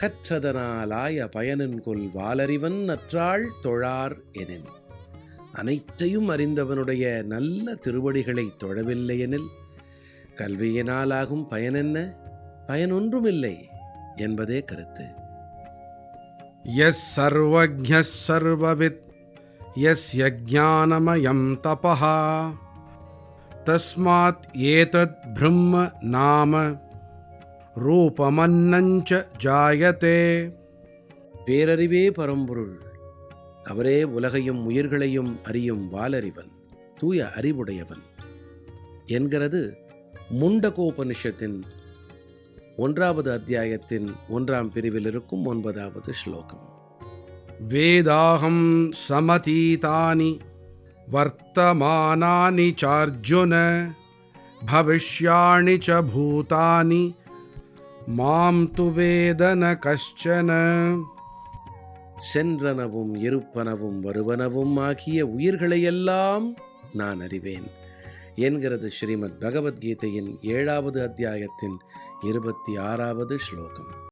கற்றதனாலாய பயனன்கொல் வாலறிவன் நற்றாள் தொழார் எனின் அனைத்தையும் அறிந்தவனுடைய நல்ல திருவடிகளை தொழவில்லையெனில் கல்வியினாலாகும் பயனென்ன பயனொன்றுமில்லை என்பதே கருத்து. எஸ் சர்வஜ சர்வவித் எஸ் யஜானமயம் தபா தஸ்மாத் ஏதத் பிரம்ம நாம. ரூபமன்னஞ்ச ஜாயதே. பேரறிவே பரம்பொருள். அவரே உலகையும் உயிர்களையும் அறியும் வாலறிவன் தூய அறிவுடையவன். என்கிறது முண்டகோபனிஷத்தின் ஒன்றாவது அத்தியாயத்தின் ஒன்றாம் பிரிவில் இருக்கும் ஒன்பதாவது ஸ்லோகம். வேதாகம் சமதீதானி வர்த்தமானானி சார்ஜுன பவிஷ்யாணி ச பூதானி மாம் து கஷ்டன. சென்றனவும் இருப்பனவும் வருவனவும் ஆகிய உயிர்களையெல்லாம் நான் அறிவேன். என்கிறது ஸ்ரீமத் பகவத்கீதையின் ஏழாவது அத்தியாயத்தின் இருபத்தி ஆறாவது ஸ்லோகம்.